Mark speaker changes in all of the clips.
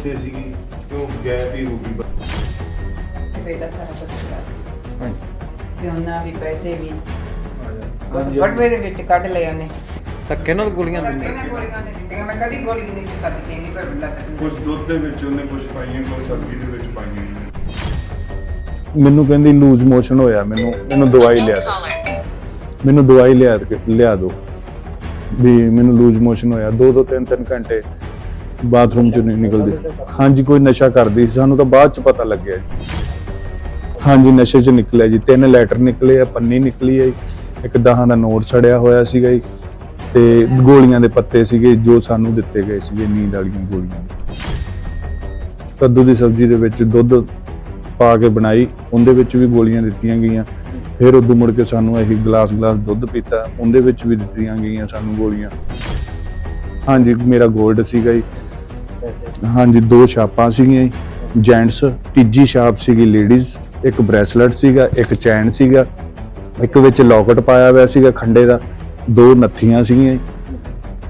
Speaker 1: ਇੱਥੇ ਸੀਗੀ ਉਹ ਗਾਇਬ ਹੀ ਹੋ ਗਈ
Speaker 2: ਪਹਿਲਾਂ ਸਾਰਾ ਕੁਝ ਕਰਾ ਸੀ। ਸਿਉਣਾ ਵੀ ਪੈਸੇ ਵੀ ਬਸ ਬਟਵੇ ਦੇ ਵਿੱਚ ਕੱਢ ਲਏ ਉਹਨੇ।
Speaker 3: ਧੱਕੇ ਨਾਲ ਗੋਲੀਆਂ ਦਿੰਦੇ
Speaker 2: ਨਾਲ ਗੋਲੀਆਂ ਨੇ ਦਿੱਤੀਆਂ। ਮੈਂ ਕਦੀ ਗੋਲੀ ਨਹੀਂ ਸੀ ਖਾਦੀ ਕਿ ਨਹੀਂ ਪਰ ਬਿੱਲਾ
Speaker 1: ਕੁਝ ਦੁੱਧ ਦੇ ਵਿੱਚ ਉਹਨੇ ਕੁਝ ਪਾਈਆਂ ਕੁਝ ਸਬਜ਼ੀ ਦੇ ਵਿੱਚ ਪਾਈਆਂ। ਨੇ
Speaker 4: ਮੈਨੂੰ ਕਹਿੰਦੀ ਲੂਜ਼ ਮੋਸ਼ਨ ਹੋਇਆ ਮੈਨੂੰ ਮੈਨੂੰ ਦਵਾਈ ਲਿਆ ਦਿਓ। ਮੈਨੂੰ ਦਵਾਈ ਲਿਆ ਕੇ ਲਿਆ ਦਿਓ। ਵੀ ਮੈਨੂੰ ਲੂਜ਼ ਮੋਸ਼ਨ ਹੋਇਆ। ਦੋ ਦੋ ਤਿੰਨ ਤਿੰਨ ਘੰਟੇ ਬਾਥਰੂਮ ਚ ਨਹੀਂ ਨਿਕਲਦੀ। ਹਾਂਜੀ, ਕੋਈ ਨਸ਼ਾ ਕਰਦੀ ਸੀ, ਸਾਨੂੰ ਤਾਂ ਬਾਅਦ ਚ ਪਤਾ ਲੱਗਿਆ ਹਾਂਜੀ, ਨਸ਼ੇ ਚ ਨਿਕਲਿਆ ਜੀ। ਤਿੰਨ ਲੈਟਰ ਨਿਕਲੇ ਆ, ਪੰਨੀ ਨਿਕਲੀ ਆ ਜੀ। ਇੱਕ ਦਹਾਂ ਦਾ ਨੋਟ ਸੜਿਆ ਹੋਇਆ ਸੀਗਾ ਜੀ। ਤੇ ਗੋਲੀਆਂ ਦੇ ਪੱਤੇ ਸੀਗੇ, ਜੋ ਸਾਨੂੰ ਦਿੱਤੇ ਗਏ ਸੀਗੇ, ਨੀਂਦ ਵਾਲੀਆਂ ਗੋਲੀਆਂ। ਕੱਦੂ ਦੀ ਸਬਜ਼ੀ ਦੇ ਵਿੱਚ ਦੁੱਧ ਪਾ ਕੇ ਬਣਾਈ, ਉਹਦੇ ਵਿੱਚ ਵੀ ਗੋਲੀਆਂ ਦਿੱਤੀਆਂ ਗਈਆਂ। ਫਿਰ ਉਦੋਂ ਮੁੜ ਕੇ ਸਾਨੂੰ ਇਹੀ ਗਲਾਸ ਗਲਾਸ ਦੁੱਧ ਪੀਤਾ, ਉਹਦੇ ਵਿੱਚ ਵੀ ਦਿੱਤੀਆਂ ਗਈਆਂ ਸਾਨੂੰ ਗੋਲੀਆਂ। ਹਾਂਜੀ, ਮੇਰਾ 골ਡ ਸੀਗਾ ਜੀ। ਹਾਂਜੀ ਦੋ ਛਾਪਾਂ ਸੀਗੀਆਂ ਜੈਂਟਸ ਤੀਜੀ ਛਾਪ ਸੀਗੀ ਲੇਡੀਜ਼ ਇੱਕ ਬ੍ਰੈਸਲੇਟ ਸੀਗਾ ਇੱਕ ਚੈਨ ਸੀਗਾ ਇੱਕ ਵਿੱਚ ਲੋਕਟ ਪਾਇਆ ਹੋਇਆ ਸੀਗਾ ਖੰਡੇ ਦਾ ਦੋ ਨੱਥੀਆਂ ਸੀਗੀਆਂ ਜੀ,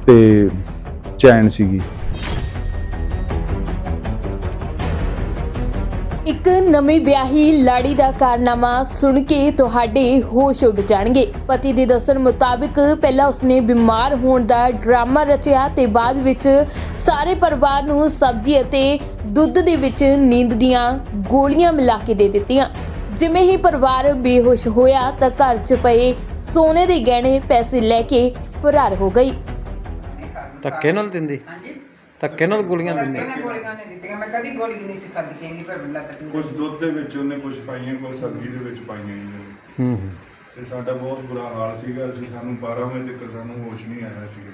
Speaker 4: ਤੇ ਚੈਨ ਸੀਗੀ।
Speaker 5: ਇੱਕ ਨਵੀਂ ਵਿਆਹੀ ਲਾੜੀ ਦਾ ਕਾਰਨਾਮਾ ਸੁਣ ਕੇ ਤੁਹਾਡੇ ਹੋਸ਼ ਉੱਡ ਜਾਣਗੇ। ਪਤੀ ਦੇ ਦੱਸਣ ਮੁਤਾਬਕ ਪਹਿਲਾਂ ਉਸਨੇ ਬਿਮਾਰ ਹੋਣ ਦਾ ਡਰਾਮਾ ਰਚਿਆ ਤੇ ਬਾਅਦ ਵਿੱਚ ਸਾਰੇ ਪਰਿਵਾਰ ਨੂੰ ਸਬਜ਼ੀ ਅਤੇ ਦੁੱਧ ਦੇ ਵਿੱਚ ਨੀਂਦ ਦੀਆਂ ਗੋਲੀਆਂ ਮਿਲਾ ਕੇ ਦੇ ਦਿੱਤੀਆਂ। ਜਿਵੇਂ ਹੀ ਪਰਿਵਾਰ ਬੇਹੋਸ਼ ਹੋਇਆ ਤਾਂ ਘਰ 'ਚ ਪਏ ਸੋਨੇ ਦੇ ਗਹਿਣੇ ਪੈਸੇ ਲੈ ਕੇ ਫਰਾਰ ਹੋ ਗਈ।
Speaker 3: ਧੱਕੇ ਨਾਲ ਦਿੰਦੀ?
Speaker 2: ਹਾਂਜੀ
Speaker 3: ਧੱਕੇ ਨਾਲ ਗੋਲੀਆਂ ਦਿੰਦੇ।
Speaker 2: ਨਾਲ ਗੋਲੀਆਂ ਨੇ ਦਿੱਤੀਆਂ। ਮੈਂ ਕਦੀ ਗੋਲੀ ਨਹੀਂ ਸੀ ਖਾਦੀ ਕਿ ਨਹੀਂ ਪਰ ਬਿੱਲਾ
Speaker 1: ਕੁਝ ਦੁੱਧ ਦੇ ਵਿੱਚ ਉਹਨੇ ਕੁਝ ਪਾਈਆਂ ਕੁਝ ਸਬਜ਼ੀ ਦੇ ਵਿੱਚ ਪਾਈਆਂ
Speaker 3: ਹੂੰ ਹੂੰ।
Speaker 1: ਤੇ ਸਾਡਾ ਬਹੁਤ ਬੁਰਾ ਹਾਲ ਸੀਗਾ। ਅਸੀਂ ਸਾਨੂੰ 12 ਵਜੇ ਤੱਕ ਸਾਨੂੰ ਹੋਸ਼ ਨਹੀਂ ਆਇਆ ਸੀਗਾ।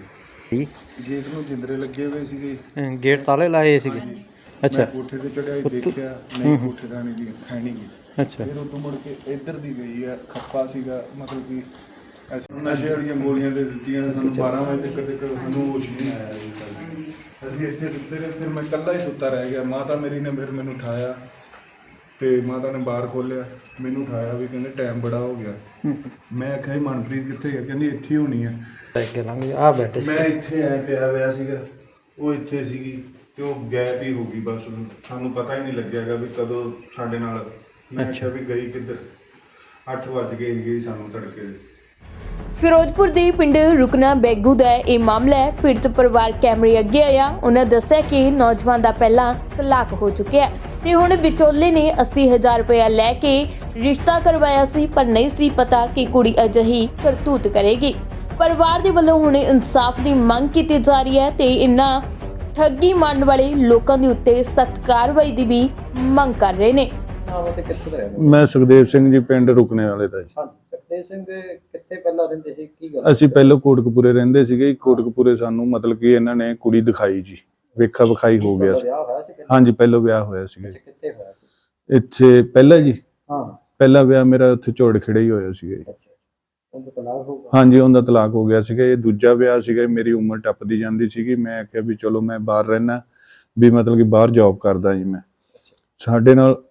Speaker 3: ਠੀਕ
Speaker 1: ਗੇਟ ਨੂੰ ਜਿੰਦਰੇ ਲੱਗੇ ਹੋਏ ਸੀਗੇ।
Speaker 3: ਗੇਟ ਤਾਲੇ ਲਾਏ ਸੀਗੇ। ਅੱਛਾ।
Speaker 1: ਮੈਂ ਕੋਠੇ ਤੇ ਚੜਿਆ ਹੀ ਦੇਖਿਆ ਨਹੀਂ ਕੋਠੇ ਦਾ ਨਹੀਂ ਹੈ ਨਹੀਂ ਗੀ।
Speaker 3: ਅੱਛਾ।
Speaker 1: ਫਿਰ ਉਦੋਂ ਮੁੜ ਕੇ ਇੱਧਰ ਦੀ ਗਈ ਆ ਖੱਪਾ ਸੀਗਾ ਮਤਲਬ ਕਿ ਅਸੀਂ ਨਸ਼ੇ ਵਾਲੀਆਂ ਗੋਲੀਆਂ ਦੇ ਦਿੱਤੀਆਂ ਸਾਨੂੰ 12 ਵਜੇ ਤੱਕ ਤੱਕ ਸਾਨੂੰ ਹੋਸ਼ ਨਹੀਂ ਆਇਆ ਜੀ ਸਾਡੇ ਅਸੀਂ ਇੱਥੇ ਸੁੱਤੇ ਰਹੇ ਫਿਰ ਮੈਂ ਇਕੱਲਾ ਹੀ ਸੁੱਤਾ ਰਹਿ ਗਿਆ। ਮਾਤਾ ਮੇਰੀ ਨੇ ਫਿਰ ਮੈਨੂੰ ਉਠਾਇਆ ਤੇ ਮਾਤਾ ਨੇ ਬਾਹਰ ਖੋਲਿਆ ਮੈਨੂੰ ਉਠਾਇਆ ਵੀ ਕਹਿੰਦੇ ਟਾਈਮ ਬੜਾ ਹੋ ਗਿਆ। ਮੈਂ ਆਖਿਆ ਜੀ ਮਨਪ੍ਰੀਤ ਕਿੱਥੇ ਹੈ ਕਹਿੰਦੀ ਇੱਥੇ ਹੀ ਹੋਣੀ ਹੈ
Speaker 3: ਲੈ ਕੇ ਲੰਘ ਆ ਬੈਠੇ ਸੀ।
Speaker 1: ਮੈਂ ਇੱਥੇ ਐ ਪਿਆ ਹੋਇਆ ਸੀਗਾ। ਉਹ ਇੱਥੇ ਸੀਗੀ ਤੇ ਉਹ ਗਾਇਬ ਹੀ ਹੋ ਗਈ ਬਸ। ਸਾਨੂੰ ਪਤਾ ਹੀ ਨਹੀਂ ਲੱਗਿਆਗਾ ਵੀ ਕਦੋਂ ਸਾਡੇ ਨਾਲ। ਮੈਂ ਅੱਛਾ। ਵੀ ਗਈ ਕਿੱਧਰ? 8 ਵੱਜ ਗਏ ਸੀਗੇ ਸਾਨੂੰ ਤੜਕੇ ਦੇ।
Speaker 5: ਫਿਰੋਜ਼ਪੁਰ ਦੇ ਪਿੰਡ ਰੁਕਨਾ ਬੈਗੂ ਦਾ ਇਹ ਮਾਮਲਾ ਹੈ। ਪੀੜਤ ਪਰਿਵਾਰ ਕੈਮਰੇ ਅੱਗੇ ਆਇਆ। ਉਹਨਾਂ ਦੱਸਿਆ ਕਿ ਨੌਜਵਾਨ ਦਾ ਪਹਿਲਾਂ ਤਲਾਕ ਹੋ ਚੁੱਕਿਆ ਤੇ ਹੁਣ ਵਿਚੋਲੇ ਨੇ 80000 ਰੁਪਇਆ ਲੈ ਕੇ ਰਿਸ਼ਤਾ ਕਰਵਾਇਆ ਸੀ ਪਰ ਨਹੀਂ ਸੀ ਪਤਾ ਕਿ ਕੁੜੀ ਅਜਿਹੀ ਕਰਤੂਤ ਕਰੇਗੀ। ਪਰਿਵਾਰ ਦੇ ਵੱਲੋਂ ਹੁਣ ਇਨਸਾਫ ਦੀ ਮੰਗ ਕੀਤੀ ਜਾ ਰਹੀ ਹੈ ਤੇ ਇਨ੍ਹਾਂ ਠੱਗੀ ਮੰਨ ਵਾਲੇ ਲੋਕਾਂ ਦੇ ਉੱਤੇ ਸਖਤ ਕਾਰਵਾਈ ਦੀ ਵੀ ਮੰਗ ਕਰ ਰਹੇ ਨੇ।
Speaker 4: ਮੈਂ ਸੁਖਦੇਵ ਸਿੰਘ ਜੀ ਪਿੰਡ ਰੁਕਣੇ ਵਾਲੇ ਦਾ ਜੀ।
Speaker 6: ਸੁਖਦੇਵ ਸਿੰਘ ਕਿੱਥੇ ਪਹਿਲਾਂ ਰਹਿੰਦੇ ਸੀ? ਕੀ ਗੱਲ?
Speaker 4: ਅਸੀਂ ਪਹਿਲਾਂ ਕੋਟਕਪੂਰੇ ਰਹਿੰਦੇ ਸੀਗੇ ਕੋਟਕਪੂਰੇ ਸਾਨੂੰ ਮਤਲਬ ਕਿ ਇਹਨਾਂ ਨੇ ਕੁੜੀ ਦਿਖਾਈ ਜੀ। ਵੇਖਾ ਵਿਖਾਈ ਹੋ ਗਿਆ ਸੀ।
Speaker 6: ਵਿਆਹ ਹੋਇਆ ਸੀ ਪਹਿਲਾਂ?
Speaker 4: ਹਾਂਜੀ ਪਹਿਲਾਂ ਵਿਆਹ ਹੋਇਆ ਸੀਗਾ
Speaker 6: ਅੱਛਾ,
Speaker 4: ਜੀ।
Speaker 6: ਕਿੱਥੇ ਹੋਇਆ ਸੀ?
Speaker 4: ਇੱਥੇ ਪਹਿਲਾਂ ਜੀ।
Speaker 6: ਹਾਂ।
Speaker 4: ਪਹਿਲਾ ਵਿਆਹ ਮੇਰਾ ਉੱਥੇ ਝੋੜ ਖੜੇ ਹੀ ਹੋਇਆ ਸੀਗਾ ਜੀ।
Speaker 6: ਅੱਛਾ ਤਲਾਕ ਹੋਊਗਾ
Speaker 4: ਹਾਂਜੀ ਉਹਦਾ ਤਲਾਕ ਹੋ ਗਿਆ ਸੀਗਾ। ਇਹ ਦੂਜਾ ਵਿਆਹ ਸੀਗਾ ਮੇਰੀ ਉਮਰ ਟੱਪਦੀ ਜਾਂਦੀ ਸੀਗੀ। ਮੈਂ ਆਖਿਆ ਵੀ ਚਲੋ ਮੈਂ ਬਾਹਰ ਰਹਿਣਾ ਵੀ ਮਤਲਬ ਕਿ ਬਾਹਰ ਜੌਬ ਕਰਦਾ ਜੀ ਮੈਂ। ਸਾਡੇ ਨਾਲ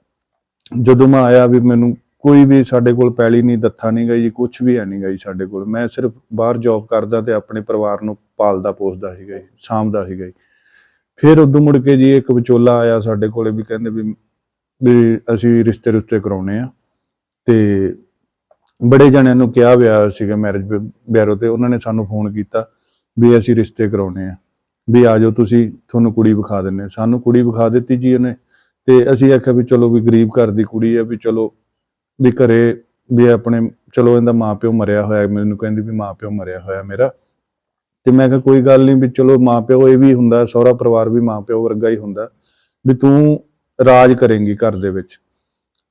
Speaker 4: ਜਦੋਂ ਮੈਂ ਆਇਆ ਵੀ ਮੈਨੂੰ ਕੋਈ ਵੀ ਸਾਡੇ ਕੋਲ ਪੈਲੀ ਨਹੀਂ, ਦੱਥਾ ਨਹੀਂ ਗਈ ਜੀ ਕੁਝ ਵੀ ਹੈ ਨਹੀਂ ਗਈ ਸਾਡੇ ਕੋਲ। ਮੈਂ ਸਿਰਫ ਬਾਹਰ ਜੌਬ ਕਰਦਾ ਤੇ ਆਪਣੇ ਪਰਿਵਾਰ ਨੂੰ ਪਾਲਦਾ, ਪੋਸਦਾ ਸੀਗਾ ਜੀ, ਸਾਂਭਦਾ ਸੀਗਾ ਜੀ। ਫਿਰ ਉਦੋਂ ਮੁੜ ਕੇ ਜੀ ਇੱਕ ਵਿਚੋਲਾ ਆਇਆ ਸਾਡੇ ਕੋਲੇ ਵੀ ਕਹਿੰਦੇ ਵੀ ਵੀ ਅਸੀਂ ਰਿਸ਼ਤੇ ਰੁਸ਼ਤੇ ਕਰਾਉਣੇ ਆ। ਤੇ ਬੜੇ ਜਣਿਆਂ ਨੂੰ ਕਿਹਾ ਵਿਆਹ ਸੀਗਾ ਮੈਰਿਜ ਬਿਊਰੋ ਤੇ, ਉਹਨਾਂ ਨੇ ਸਾਨੂੰ ਫੋਨ ਕੀਤਾ ਵੀ ਅਸੀਂ ਰਿਸ਼ਤੇ ਕਰਾਉਣੇ ਆ। ਵੀ ਆ ਜਾਓ ਤੁਸੀਂ, ਤੁਹਾਨੂੰ ਕੁੜੀ ਵਿਖਾ ਦਿੰਨੇ ਸਾਨੂੰ ਕੁੜੀ ਵਿਖਾ ਦਿੱਤੀ ਜੀ ਉਹਨੇ। ਤੇ ਅਸੀਂ ਆਖਿਆ ਵੀ ਚਲੋ ਵੀ ਗਰੀਬ ਘਰ ਦੀ ਕੁੜੀ ਆ, ਵੀ ਚਲੋ ਵੀ ਘਰੇ ਵੀ ਆਪਣੇ, ਚਲੋ ਇਹਦਾ ਮਾਪਿਓ ਮਰਿਆ ਹੋਇਆ, ਮੈਨੂੰ ਕਹਿੰਦੀ ਵੀ ਮਾਪਿਓ ਮਰਿਆ ਹੋਇਆ ਮੇਰਾ। ਤੇ ਮੈਂ ਕਿਹਾ ਕੋਈ ਗੱਲ ਨਹੀਂ ਵੀ ਚਲੋ ਮਾਪਿਓ ਇਹ ਵੀ ਹੁੰਦਾ, ਸਹੁਰਾ ਪਰਿਵਾਰ ਵੀ ਮਾਪਿਓ ਵਰਗਾ ਹੀ ਹੁੰਦਾ, ਵੀ ਤੂੰ ਰਾਜ ਕਰੇਂਗੀ ਘਰ ਦੇ ਵਿੱਚ।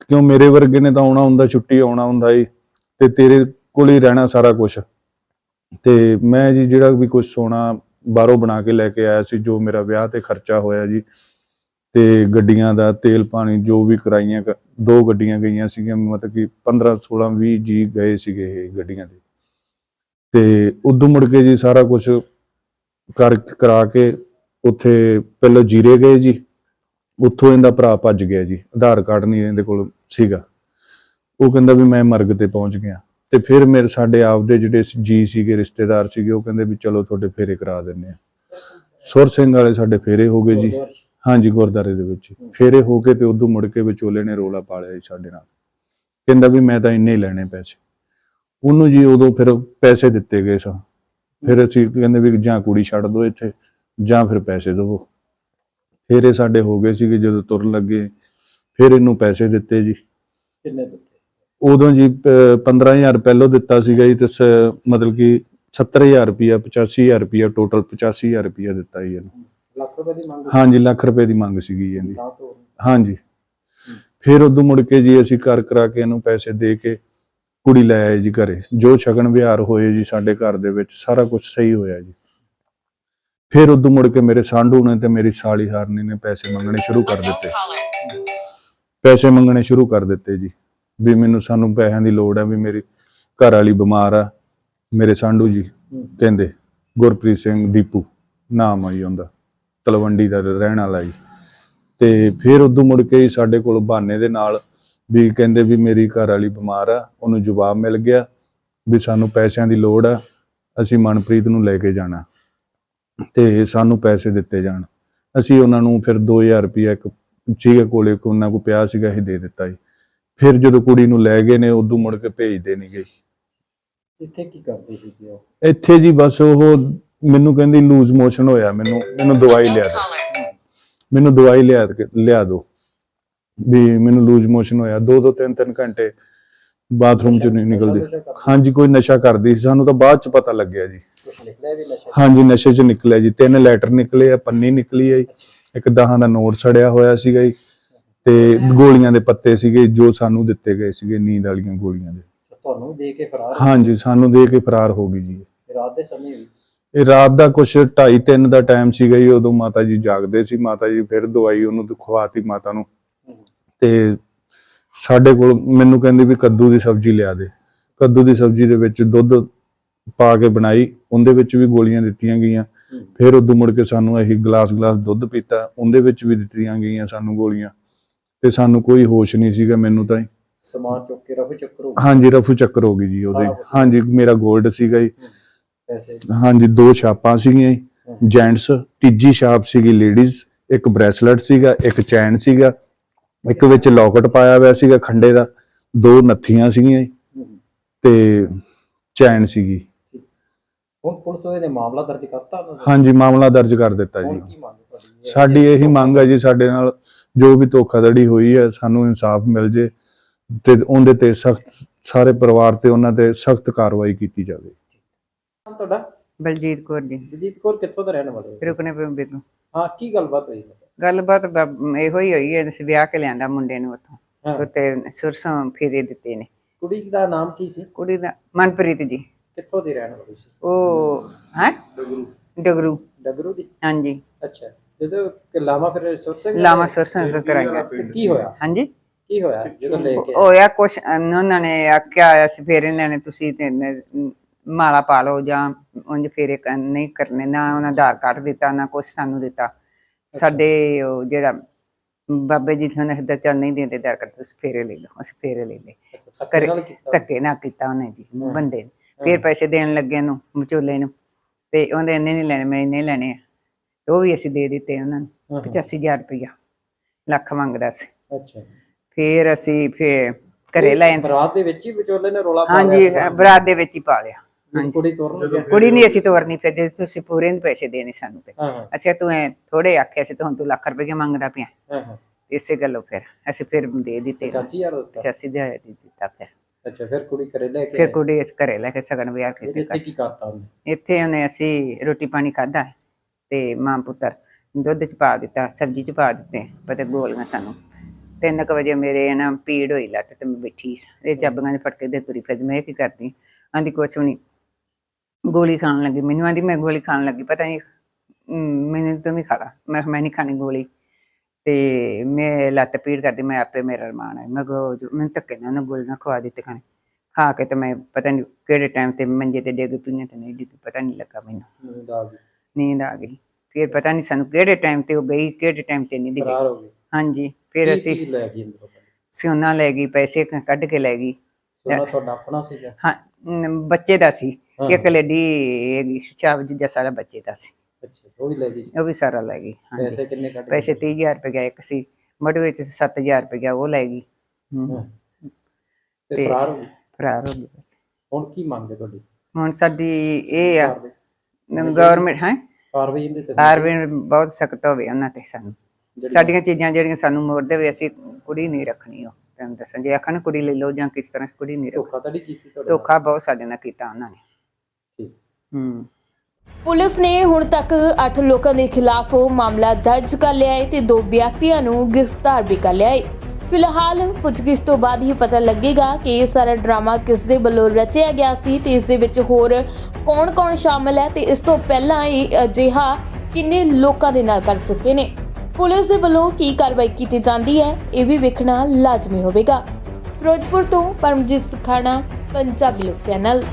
Speaker 4: ਕਿਉਂ ਮੇਰੇ ਵਰਗੇ ਨੇ ਤਾਂ ਆਉਣਾ ਹੁੰਦਾ, ਛੁੱਟੀ ਆਉਣਾ ਹੁੰਦਾ ਈ, ਤੇ ਤੇਰੇ ਕੋਲ ਹੀ ਰਹਿਣਾ ਸਾਰਾ ਕੁਝ ਤੇ ਮੈਂ ਜੀ ਜਿਹੜਾ ਵੀ ਕੁਝ ਸੋਨਾ ਬਾਹਰੋਂ ਬਣਾ ਕੇ ਲੈ ਕੇ ਆਇਆ ਸੀ, ਜੋ ਮੇਰਾ ਵਿਆਹ ਤੇ ਖਰਚਾ ਹੋਇਆ ਜੀ ਤੇ ਗੱਡੀਆਂ ਦਾ ਤੇਲ ਪਾਣੀ ਜੋ ਵੀ ਕਰਾਈਆਂ ਦੋ ਗੱਡੀਆਂ ਗਈਆਂ ਸੀਗੀਆਂ, ਮਤਲਬ ਕਿ 15 16 20 ਜੀ ਗਏ ਸੀਗੇ ਇਹ ਗੱਡੀਆਂ ਦੇ। ਤੇ ਉਦੋਂ ਮੁੜ ਕੇ ਜੀ ਸਾਰਾ ਕੁਝ ਕਰ ਕਰਾ ਕੇ ਉੱਥੇ ਪਹਿਲਾਂ ਜੀਰੇ ਗਏ ਜੀ। ਉੱਥੋਂ ਇਹਦਾ ਭਰਾ ਭੱਜ ਗਿਆ ਜੀ, ਆਧਾਰ ਕਾਰਡ ਨਹੀਂ ਇਹਦੇ ਕੋਲ ਸੀਗਾ। ਉਹ ਕਹਿੰਦਾ ਵੀ ਮੈਂ ਮਰਗ ਤੇ ਪਹੁੰਚ ਗਿਆ। ਤੇ ਫਿਰ ਮੇਰੇ ਸਾਡੇ ਆਪ ਦੇ ਜਿਹੜੇ ਜੀ ਸੀਗੇ, ਰਿਸ਼ਤੇਦਾਰ ਸੀਗੇ, ਉਹ ਕਹਿੰਦੇ ਵੀ ਚਲੋ ਤੁਹਾਡੇ ਫੇਰੇ ਕਰਾ ਦਿੰਨੇ ਆ। ਸੁਰ ਸਿੰਘ ਵਾਲੇ ਸਾਡੇ ਫੇਰੇ ਹੋ ਗਏ ਜੀ। ਹਾਂਜੀ ਗੁਰਦਾਰੇ ਦੇ ਵਿੱਚ। ਫੇਰੇ ਹੋ ਕੇ ਤੇ ਉਦੋਂ ਮੁੜ ਕੇ ਵਿਚੋਲੇ ਨੇ ਰੋਲਾ ਪਾ ਲਿਆ ਜੀ ਸਾਡੇ ਨਾਲ। ਕਹਿੰਦਾ ਵੀ ਮੈਂ ਤਾਂ ਇੰਨੇ ਹੀ ਲੈਣੇ ਪੈਸੇ। ਉਹਨੂੰ ਜੀ ਉਦੋਂ ਫਿਰ ਪੈਸੇ ਦਿੱਤੇ ਗਏ ਸਾਂ। ਫਿਰ ਅਸੀਂ ਕਹਿੰਦੇ ਵੀ ਜਾਂ ਕੁੜੀ ਛੱਡ ਦਿਓ ਇੱਥੇ ਜਾਂ ਫਿਰ ਪੈਸੇ ਦਿਵੋ। ਫਿਰ ਇਹ ਸਾਡੇ ਹੋ ਗਏ ਸੀਗੇ ਜਦੋਂ ਤੁਰਨ ਲੱਗੇ ਫਿਰ ਇਹਨੂੰ ਪੈਸੇ ਦਿੱਤੇ ਜੀ।
Speaker 6: ਕਿੰਨੇ ਦਿੱਤੇ?
Speaker 4: ਉਦੋਂ ਜੀ ਪ- 15000 ਪਹਿਲੋਂ ਦਿੱਤਾ ਸੀਗਾ ਜੀ ਤੇ ਮਤਲਬ ਕਿ 70000 ਰੁਪਿਆ 85000 ਰੁਪਿਆ ਟੋਟਲ 85000 ਰੁਪਿਆ ਦਿੱਤਾ ਜੀ ਇਹਨੂੰ।
Speaker 6: ਲੱਖ ਰੁਪਏ ਦੀ ਮੰਗ
Speaker 4: ਹਾਂਜੀ ਲੱਖ ਰੁਪਏ ਦੀ ਮੰਗ ਸੀਗੀ ਜੀ ਇਹਦੀ। ਹਾਂਜੀ। ਫਿਰ ਉਦੋਂ ਮੁੜ ਕੇ ਜੀ ਅਸੀਂ ਕਰ ਕਰਾ ਕੇ ਇਹਨੂੰ ਪੈਸੇ ਦੇ ਕੇ ਕੁੜੀ ਲੈ ਆਏ ਜੀ ਘਰੇ। ਜੋ ਸ਼ਗਨ ਵਿਹਾਰ ਹੋਏ ਜੀ ਸਾਡੇ ਘਰ ਦੇ ਵਿੱਚ ਸਾਰਾ ਕੁਝ ਸਹੀ ਹੋਇਆ ਜੀ। ਫਿਰ ਉਦੋਂ ਮੁੜ ਕੇ ਮੇਰੇ ਸਾਂਢੂ ਨੇ ਤੇ ਮੇਰੀ ਸਾਲੀ ਹਾਰਨੀ ਨੇ ਪੈਸੇ ਮੰਗਣੇ ਸ਼ੁਰੂ ਕਰ ਦਿੱਤੇ। ਪੈਸੇ ਮੰਗਣੇ ਸ਼ੁਰੂ ਕਰ ਦਿੱਤੇ ਜੀ। ਵੀ ਮੈਨੂੰ ਸਾਨੂੰ ਪੈਸਿਆਂ ਦੀ ਲੋੜ ਹੈ ਵੀ ਮੇਰੀ ਘਰ ਵਾਲੀ ਬਿਮਾਰ ਆ। ਮੇਰੇ ਸਾਂਢੂ ਜੀ ਕਹਿੰਦੇ ਗੁਰਪ੍ਰੀਤ ਸਿੰਘ ਦੀਪੂ। ਨਾਮ ਆ ਜੀ ਉਹਦਾ। ਤਲਵੰਡੀ ਦਾ ਰਹਿਣ ਵਾਲਾ ਜੀ। ਤੇ ਫਿਰ ਉਦੋਂ ਮੁੜ ਕੇ ਹੀ ਸਾਡੇ ਕੋਲ ਬਹਾਨੇ ਦੇ ਨਾਲ ਵੀ ਕਹਿੰਦੇ ਵੀ ਮੇਰੀ ਘਰ ਵਾਲੀ ਬਿਮਾਰ ਆ ਉਹਨੂੰ ਜਵਾਬ ਮਿਲ ਗਿਆ ਵੀ ਸਾਨੂੰ ਪੈਸਿਆਂ ਦੀ ਲੋੜ ਆ ਅਸੀਂ ਮਨਪ੍ਰੀਤ ਨੂੰ ਲੈ ਕੇ ਜਾਣਾ ਤੇ ਸਾਨੂੰ ਪੈਸੇ ਦਿੱਤੇ ਜਾਣ। ਅਸੀਂ ਉਹਨਾਂ ਨੂੰ ਫਿਰ 2000 ਰੁਪਇਆ ਇੱਕ ਸੀਗੇ ਕੋਲੇ ਕੋ ਉਹਨਾਂ ਕੋ ਪਿਆ ਸੀਗਾ ਇਹ ਦੇ ਦਿੱਤਾ ਜੀ। ਫਿਰ ਜਦੋਂ ਕੁੜੀ ਨੂੰ ਲੈ ਗਏ ਨੇ ਉਦੋਂ ਮੁੜ ਕੇ ਭੇਜਦੇ ਨਹੀਂ ਗਏ।
Speaker 6: ਇੱਥੇ ਕੀ ਕਰਦੇ ਸੀ ਉਹ?
Speaker 4: ਇੱਥੇ ਜੀ ਬਸ ਉਹ ਮੈਨੂੰ ਕਹਿੰਦੀ ਲੂਜ਼ ਮੋਸ਼ਨ ਹੋਇਆ ਮੈਨੂੰ ਮੈਨੂੰ ਦਵਾਈ ਲਿਆ ਦੇ ਮੈਨੂੰ ਦਵਾਈ ਲਿਆ ਲਿਆ ਦਿਓ। ਵੀ ਮੈਨੂੰ ਲੂਜ਼ ਮੋਸ਼ਨ ਹੋਇਆ ਦੋ ਦੋ ਤਿੰਨ ਤਿੰਨ ਘੰਟੇ ਬਾਥਰੂਮ ਚ ਨਹੀਂ ਨਿਕਲਦੀ? ਹਾਂਜੀ ਕੋਈ ਨਸ਼ਾ ਕਰਦੀ ਸੀ ਸਾਨੂੰ ਤਾਂ ਬਾਅਦ ਚ ਪਤਾ ਲੱਗਿਆ ਜੀ। ਹਾਂਜੀ ਨਸ਼ੇ ਚ ਨਿਕਲਿਆ ਜੀ। ਤਿੰਨ ਲੈਟਰ ਨਿਕਲੇ ਆ ਪੰਨੀ ਨਿਕਲੀ ਆ ਇੱਕ ਦਹਾਂ ਦਾ ਨੋਟ ਸੜਿਆ ਹੋਇਆ ਸੀਗਾ ਜੀ। ਤੇ ਗੋਲੀਆਂ ਦੇ ਪੱਤੇ ਸੀਗੇ ਜੋ ਸਾਨੂੰ ਦਿੱਤੇ ਗਏ ਸੀਗੇ ਨੀਂਦ ਵਾਲੀਆਂ ਗੋਲੀਆਂ ਦੇ।
Speaker 6: ਤੁਹਾਨੂੰ ਦੇ ਕੇ ਫਰਾਰ
Speaker 4: ਹਾਂਜੀ ਸਾਨੂੰ ਦੇ ਕੇ ਫਰਾਰ ਹੋ ਗਈ ਜੀ।
Speaker 6: ਰਾਤ ਦੇ ਸਮੇਂ ਵੀ?
Speaker 4: ਇਹ ਰਾਤ ਦਾ ਕੁਛ 2:30 3 ਦਾ ਟਾਈਮ ਸੀਗਾ ਜੀ ਉਦੋਂ ਮਾਤਾ ਜੀ ਜਾਗਦੇ ਸੀ ਮਾਤਾ ਜੀ ਫਿਰ ਦਵਾਈ ਉਹਨੂੰ ਖਵਾਤੀ ਮਾਤਾ ਨੂੰ। ਤੇ ਸਾਡੇ ਕੋਲ ਮੈਨੂੰ ਕਹਿੰਦੇ ਵੀ ਕੱਦੂ ਦੀ ਸਬਜ਼ੀ ਲਿਆ ਦੇ। ਕੱਦੂ ਦੀ ਸਬਜ਼ੀ ਦੇ ਵਿੱਚ ਦੁੱਧ ਪਾ ਕੇ ਬਣਾਈ ਉਹਦੇ ਵਿੱਚ ਵੀ ਗੋਲੀਆਂ ਦਿੱਤੀਆਂ ਗਈਆਂ। ਫਿਰ ਉਦੋਂ ਮੁੜ ਕੇ ਸਾਨੂੰ ਅਸੀਂ ਗਲਾਸ ਗਲਾਸ ਦੁੱਧ ਪੀਤਾ ਉਹਦੇ ਵਿੱਚ ਵੀ ਦਿੱਤੀਆਂ ਗਈਆਂ ਸਾਨੂੰ ਗੋਲੀਆਂ। ਤੇ ਸਾਨੂੰ ਕੋਈ ਹੋਸ਼ ਨਹੀਂ ਸੀਗਾ ਮੈਨੂੰ ਤਾਂ।
Speaker 6: ਸਮਾਨ ਚੁੱਕ ਕੇ ਰਫੂ ਚੱਕਰ ਹੋ ਗਏ,
Speaker 4: ਹਾਂਜੀ ਰਫੂ ਚੱਕਰ ਹੋ ਗਈ ਜੀ ਉਹਦੇ। ਹਾਂਜੀ ਮੇਰਾ 골ਡ ਸੀਗਾ ਜੀ।
Speaker 6: ਪੈਸੇ
Speaker 4: ਹਾਂਜੀ ਦੋ ਛਾਪਾਂ ਸੀਗੀਆਂ ਜੈਂਟਸ ਤੀਜੀ ਛਾਪ ਸੀਗੀ ਲੇਡੀਜ਼ ਇੱਕ ਬ੍ਰੈਸਲੇਟ ਸੀਗਾ ਇੱਕ ਚੈਨ ਸੀਗਾ ਇੱਕ ਵਿੱਚ ਲੋਕਟ ਪਾਇਆ ਹੋਇਆ ਸੀਗਾ ਖੰਡੇ ਦਾ। ਦੋ ਨੱਥੀਆਂ ਸੀਗੀਆਂ। ਤੇ ਚੈਨ ਸੀਗੀ।
Speaker 6: ਹੁਣ ਪੁਲਿਸ ਨੇ ਮਾਮਲਾ ਦਰਜ ਕਰਤਾ
Speaker 4: ਹਾਂਜੀ ਮਾਮਲਾ ਦਰਜ ਕਰ ਦਿੱਤਾ ਜੀ। ਸਾਡੀ ਇਹੀ ਮੰਗ ਹੈ ਜੀ ਸਾਡੇ ਨਾਲ ਜੋ ਵੀ ਧੋਖਾਧੜੀ ਹੋਈ ਹੈ ਸਾਨੂੰ ਇਨਸਾਫ ਮਿਲ ਜੇ ਤੇ ਉਹਦੇ ਤੇ ਸਖਤ ਸਾਰੇ ਪਰਿਵਾਰ ਤੇ ਉਹਨਾਂ ਤੇ ਸਖਤ ਕਾਰਵਾਈ ਕੀਤੀ ਜਾਵੇ।
Speaker 6: ਤੁਹਾਡਾ?
Speaker 2: ਬਲਜੀਤ ਕੌਰ ਜੀ।
Speaker 6: ਜਗਜੀਤ ਕੌਰ ਕਿੱਥੋਂ ਦਾ ਰਹਿਣ ਵਾਲੇ ਹੋ?
Speaker 2: ਰੁਕਨੇ ਪੇ ਤੋਂ।
Speaker 6: ਹਾਂ ਕੀ ਗੱਲਬਾਤ ਹੋਈ?
Speaker 2: ਗੱਲਬਾਤ ਬ- ਇਹੋ ਹੀ ਹੋਈ ਹੈ ਅਸੀਂ ਵਿਆਹ ਕੇ ਲਿਆਂਦਾ ਮੁੰਡੇ ਨੂੰ ਉੱਥੋਂ।
Speaker 6: ਹਾਂ।
Speaker 2: ਉੱਤੇ ਸੁਰਸੋਂ ਫੇਰੇ ਦਿੱਤੇ ਨੇ।
Speaker 6: ਕੁੜੀ ਦਾ ਨਾਮ ਕੀ ਸੀ?
Speaker 2: ਕੁੜੀ ਦਾ ਮਨਪ੍ਰੀਤ ਜੀ।
Speaker 6: ਕਿੱਥੋਂ ਦੀ ਰਹਿਣ ਵਾਲੀ ਸੀ?
Speaker 2: ਉਹ ਹੈ? ਡਗਰੂ।
Speaker 6: ਡਗਰੂ। ਦੀ?
Speaker 2: ਹਾਂਜੀ।
Speaker 6: ਅੱਛਾ। ਜਦੋਂ ਕਿ ਲਾਵਾ ਫਿਰ ਸੁਰ ਸਿੰਘ
Speaker 2: ਲਾਵਾ ਸੁਰਸੋਂ ਕਰਾਂਗਾ।
Speaker 6: ਤੇ ਕੀ ਹੋਇਆ?
Speaker 2: ਹਾਂਜੀ।
Speaker 6: ਕੀ ਹੋਇਆ? ਜਦੋਂ ਲੈ ਕੇ?
Speaker 2: ਹੋਇਆ ਕੁਛ ਉਹਨਾਂ ਨੇ ਆਖਿਆ ਹੋਇਆ ਸੀ ਫੇਰੇ ਲੈਣੇ ਤੁਸੀਂ ਤੇ ਨ- ਮਾਲਾ ਪਾ ਲਓ ਜਾਂ ਉਂਝ ਫੇਰੇ ਨਹੀਂ ਕਰਨੇ ਨਾ ਉਹਨਾਂ ਆਧਾਰ ਕਾਰਡ ਦਿੱਤਾ ਨਾ ਕੁਛ ਸਾਨੂੰ ਦਿੱਤਾ। ਸਾਡੇ ਉਹ ਜਿਹੜਾ ਬਾਬੇ ਜੀ ਤੁਹਾਨੂੰ ਹੱਦ ਚੱਲ ਨਹੀਂ ਦਿੰਦੇ ਆਧਾਰ ਕਾਰਡ ਤੁਸੀਂ ਫੇਰੇ ਲੈ ਲਓ ਅਸੀਂ ਫੇਰੇ ਲੈ ਲਏ। ਕਰੇ ਧੱਕੇ ਨਾ ਕੀਤਾ। ਉਹਨੇ ਜੀ ਬੰਦੇ ਨੇ। ਫਿਰ ਪੈਸੇ ਦੇਣ ਲੱਗੇ ਨੂੰ ਵਿਚੋਲੇ ਨੂੰ। ਤੇ ਉਹਦੇ ਇੰਨੇ ਨਹੀਂ ਲੈਣੇ ਮੈਂ ਇੰਨੇ ਲੈਣੇ ਆ। ਤੇ ਉਹ ਵੀ ਅਸੀਂ ਦੇ ਦਿੱਤੇ ਉਹਨਾਂ ਨੂੰ
Speaker 6: ਹਾਂ, ਹਾਂ।
Speaker 2: 85000 ਰੁਪਇਆ ਲੱਖ ਮੰਗਦਾ ਸੀ।
Speaker 6: ਅੱਛਾ
Speaker 2: ਫਿਰ ਅਸੀਂ ਫਿਰ ਘਰੇ ਲੈ ਆਂਦੇ
Speaker 6: ਬਰਾਤ ਦੇ ਵਿੱਚ ਹੀ ਵਿਚੋਲੇ ਨੇ ਰੋਲਾ ਪਾ
Speaker 2: ਹਾਂਜੀ ਬਰਾਤ ਦੇ ਵਿੱਚ ਹੀ ਪਾ ਲਿਆ।
Speaker 6: ਕੁੜੀ ਤੋਰਨ ਗਿਆ
Speaker 2: ਕੁੜੀ ਨਹੀਂ ਅਸੀਂ ਤੋਰਨੀ ਫਿਰ ਜੇ ਤੁਸੀਂ ਪੂਰੇ ਨਹੀਂ ਪੈਸੇ ਦੇਣੇ ਸਾਨੂੰ ਤੇ।
Speaker 6: ਹਾਂ ਹਾਂ।
Speaker 2: ਅਸੀਂ ਤੂੰ ਐ ਥੋੜੇ ਆਖਿਆ ਸੀ ਤੂੰ ਤੂੰ ਲੱਖ ਰੁਪਏ ਮੰਗਦਾ ਪਿਆ।
Speaker 6: ਹਾਂ ਹਾਂ।
Speaker 2: ਇਸੇ ਗੱਲੋਂ ਫਿਰ ਅਸੀਂ ਫਿਰ ਦੇ ਦਿੱਤੇ।
Speaker 6: 85000 ਦਿੱਤਾ।
Speaker 2: 85 ਦੇ ਦਿੱਤਾ ਫਿਰ।
Speaker 6: ਅੱਛਾ ਫਿਰ ਕੁੜੀ ਘਰੇ ਲੈ ਕੇ
Speaker 2: ਫਿਰ। ਕੁੜੀ ਇਸ ਘਰੇ ਲੈ ਕੇ ਸਗਨ ਵਿਆਹ ਕੀਤੀ
Speaker 6: ਇੱਥੇ ਕੀ ਕਰਤਾ ਉਹਨੇ?
Speaker 2: ਇੱਥੇ ਉਹਨੇ ਅਸੀਂ ਰੋਟੀ ਪਾਣੀ ਖਾਦਾ ਤੇ ਮਾਂ ਪੁੱਤਰ ਦੁੱਧ ਚ ਪਾ ਦਿੱਤਾ ਸਬਜ਼ੀ ਚ ਪਾ ਦਿੱਤੇ ਪਤੇ ਗੋਲੀਆਂ ਸਾਨੂੰ। ਤਿੰਨ ਕੁ ਵਜੇ ਮੇਰੇ ਨਾ ਪੀੜ ਹੋਈ ਲੱਤ ਤੇ ਮੈਂ ਬੈਠੀ ਸੀ। ਇਹ ਚਾਬੀਆਂ ਦੇ ਫਟਕੇ ਦੇ ਤੁਰੀ ਫਿਰ ਮੈਂ ਕੀ ਕਰਦੀ? ਆਂਦੀ ਕੁਛ ਨਹੀਂ ਗੋਲੀ ਖਾਣ ਲੱਗੀ। ਮੈਨੂੰ ਆਂਦੀ ਮੈਂ ਗੋਲੀ ਖਾਣ ਲੱਗੀ। ਪਤਾ ਨਹੀਂ ਮੈਨੂੰ ਤੂੰ ਵੀ ਖਾ ਲਾ ਮੈਂ ਮੈਂ ਨਹੀਂ ਖਾਣੀ ਗੋਲੀ। ਤੇ ਮੈਂ ਲੱਤ ਪੀੜ ਕਰਦੀ ਮੈਂ ਆਪੇ ਮੇਰਾ ਰਮਾਨ ਹੈ ਮੈਂ ਗੋ ਮੈਂ ਧੱਕੇ ਨਾਲ ਉਹਨੂੰ ਗੋਲੀਆਂ ਖਵਾ ਦਿੱਤੇ ਖਾਣੇ। ਖਾ ਕੇ ਤੇ ਮੈਂ ਪਤਾ ਨਹੀਂ ਕਿਹੜੇ ਟਾਈਮ ਤੇ ਮੰਜੇ ਤੇ ਡਿੱਗ ਪਈਆਂ ਤੇ ਨਹੀਂ ਡਿੱਗ ਪਤਾ ਨਹੀਂ ਲੱਗਾ ਮੈਨੂੰ।
Speaker 6: ਨੀਂਦ ਆ ਗਈ।
Speaker 2: ਨੀਂਦ ਆ ਗਈ। ਫਿਰ ਪਤਾ ਨਹੀਂ ਸਾਨੂੰ ਕਿਹੜੇ ਟਾਈਮ ਤੇ ਉਹ ਗਈ ਕਿਹੜੇ ਟਾਈਮ ਤੇ ਨਹੀਂ ਡਿੱਗੀ। ਹਾਂਜੀ ਫਿਰ ਅਸੀਂ
Speaker 6: ਲੈ ਗਈ ਅੰਦਰੋਂ
Speaker 2: ਸੋਨਾ ਲੈ ਗਈ ਪੈਸੇ ਕੱਢ ਕੇ ਲੈ ਗਈ।
Speaker 6: ਸੋਨਾ ਤੁਹਾਡਾ ਆਪਣਾ ਸੀਗਾ?
Speaker 2: ਹਾਂ ਨ- ਬੱਚੇ ਦਾ ਸੀ। ਇੱਕ ਲੇਡੀ ਹੈਗੀ ਚਾਵ ਜਿਹਾ ਸਾਰਾ ਬੱਚੇ ਦਾ ਸੀ।
Speaker 6: ਅੱਛਾ ਉਹ ਵੀ ਲੈ ਗਈ?
Speaker 2: ਉਹ ਵੀ ਸਾਰਾ ਲੈ ਗਈ ਹਾਂਜੀ।
Speaker 6: ਪੈਸੇ ਕਿੰਨੇ ਕੱਢ
Speaker 2: ਪੈਸੇ 30000 ਰੁਪਏ ਗਿਆ ਇੱਕ ਸੀ ਮੜ ਵਿੱਚ 7000 ਰੁਪਏ ਗਿਆ ਉਹ ਲੈ ਗਈ।
Speaker 6: ਹਾਂ। ਤੇ ਫਰਾਰ ਹੋ ਗਈ?
Speaker 2: ਫਰਾਰ ਹੋ ਗਈ ਬਸ।
Speaker 6: ਹੁਣ ਕੀ ਮੰਗਦੇ ਤੁਹਾਡੀ?
Speaker 2: ਹੁਣ ਸਾਡੀ ਇਹ ਆ
Speaker 6: ਕਾਰਵਾਈ?
Speaker 2: ਗਵਰਨਮੈਂਟ ਹੈ?
Speaker 6: ਕਾਰਵਾਈ ਇਹਦੇ ਤੇ
Speaker 2: ਆਰਬਨ ਬਹੁਤ ਸਖਤ ਹੋਵੇ ਉਹਨਾਂ ਤੇ ਸਾਨੂੰ।
Speaker 6: ਜਿਹੜੀ-
Speaker 2: ਸਾਡੀਆਂ ਚੀਜ਼ਾਂ ਜਿਹੜੀਆਂ ਸਾਨੂੰ ਮੋੜ ਦੇਵੇ ਅਸੀਂ ਕੁੜੀ ਨਹੀਂ ਰੱਖਣੀ ਉਹ ਤੈਨੂੰ ਦੱਸਾਂ। ਜੇ ਆਖਣ ਕੁੜੀ ਲੈ ਲਓ ਜਾਂ ਕਿਸ ਤਰ੍ਹਾਂ ਕੁੜੀ ਨਹੀਂ ਰੱਖ
Speaker 6: ਧੋਖਾ ਤਾਂ ਨਹੀਂ ਕੀਤੀ ਤੁਹਾਡੇ ਨਾਲ?
Speaker 2: ਧੋਖਾ ਬਹੁਤ ਸਾਡੇ ਨਾਲ ਕੀਤਾ ਉਹਨਾਂ ਨੇ। ਹੂੰ।
Speaker 5: ਪੁਲਿਸ ਨੇ ਹੁਣ ਤੱਕ 8 ਲੋਕਾਂ ਦੇ ਖਿਲਾਫ ਮਾਮਲਾ ਦਰਜ ਕਰ ਲਿਆ ਹੈ ਤੇ ਦੋ ਵਿਅਕਤੀਆਂ ਨੂੰ ਗ੍ਰਿਫਤਾਰ ਵੀ ਕਰ ਲਿਆ ਹੈ। ਫਿਲਹਾਲ ਪੁੱਛਗਿੱਛ ਤੋਂ ਬਾਅਦ ਹੀ ਪਤਾ ਲੱਗੇਗਾ ਕਿ ਇਹ ਸਾਰਾ ਡਰਾਮਾ ਕਿਸ ਦੇ ਵੱਲੋਂ ਰਚਿਆ ਗਿਆ ਸੀ ਤੇ ਇਸ ਦੇ ਵਿੱਚ ਹੋਰ ਕੌਣ-ਕੌਣ ਸ਼ਾਮਲ ਹੈ ਤੇ ਇਸ ਤੋਂ ਪਹਿਲਾਂ ਇਹ ਅਜਿਹਾ ਕਿੰਨੇ ਲੋਕਾਂ ਦੇ ਨਾਲ ਕਰ ਚੁੱਕੇ ਨੇ। ਪੁਲਿਸ ਦੇ ਵੱਲੋਂ ਕੀ ਕਾਰਵਾਈ ਕੀਤੀ ਜਾਂਦੀ ਹੈ, ਇਹ ਵੀ ਵੇਖਣਾ ਲਾਜ਼ਮੀ ਹੋਵੇਗਾ। ਫਿਰੋਜ਼ਪੁਰ ਤੋਂ ਪਰਮਜੀਤ ਖਾਣਾ ਪੰਜਾਬੀ ਲੋਕ ਚੈਨਲ।